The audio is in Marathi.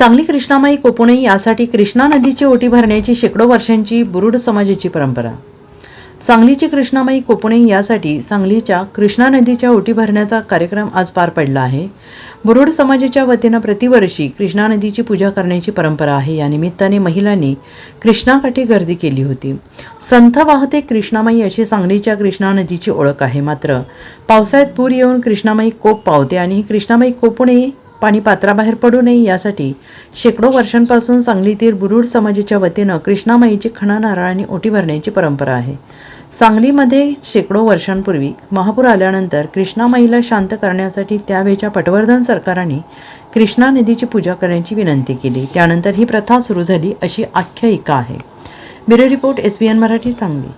सांगली कृष्णामाई कोपुणे यासाठी कृष्णा नदीची ओटी भरण्याची शेकडो वर्षांची बुरुड समाजाची परंपरा. सांगलीची कृष्णामाई कोपुणे यासाठी सांगलीच्या कृष्णा नदीच्या ओटी भरण्याचा कार्यक्रम आज पार पडला आहे. बुरुड समाजाच्या वतीनं प्रतिवर्षी कृष्णा नदीची पूजा करण्याची परंपरा आहे. या निमित्ताने महिलांनी कृष्णाकाठी गर्दी केली होती. संथ वाहते कृष्णामाई अशी सांगलीच्या कृष्णा नदीची ओळख आहे. मात्र पावसाळ्यात पूर येऊन कृष्णामाई कोप पावते आणि ही कृष्णामाई कोपुणे पाणी पात्राबाहेर पडू नये यासाठी शेकडो वर्षांपासून सांगलीतील बुरुड समाजाच्या वतीनं कृष्णामाईची खणा नारळाने ओटी भरण्याची परंपरा आहे. सांगलीमध्ये शेकडो वर्षांपूर्वी महापूर आल्यानंतर कृष्णामाईला शांत करण्यासाठी त्यावेळच्या पटवर्धन सरकाराने कृष्णा नदीची पूजा करण्याची विनंती केली. त्यानंतर ही प्रथा सुरू झाली अशी आख्यायिका आहे. Bureau report S B N Marathi Sangli.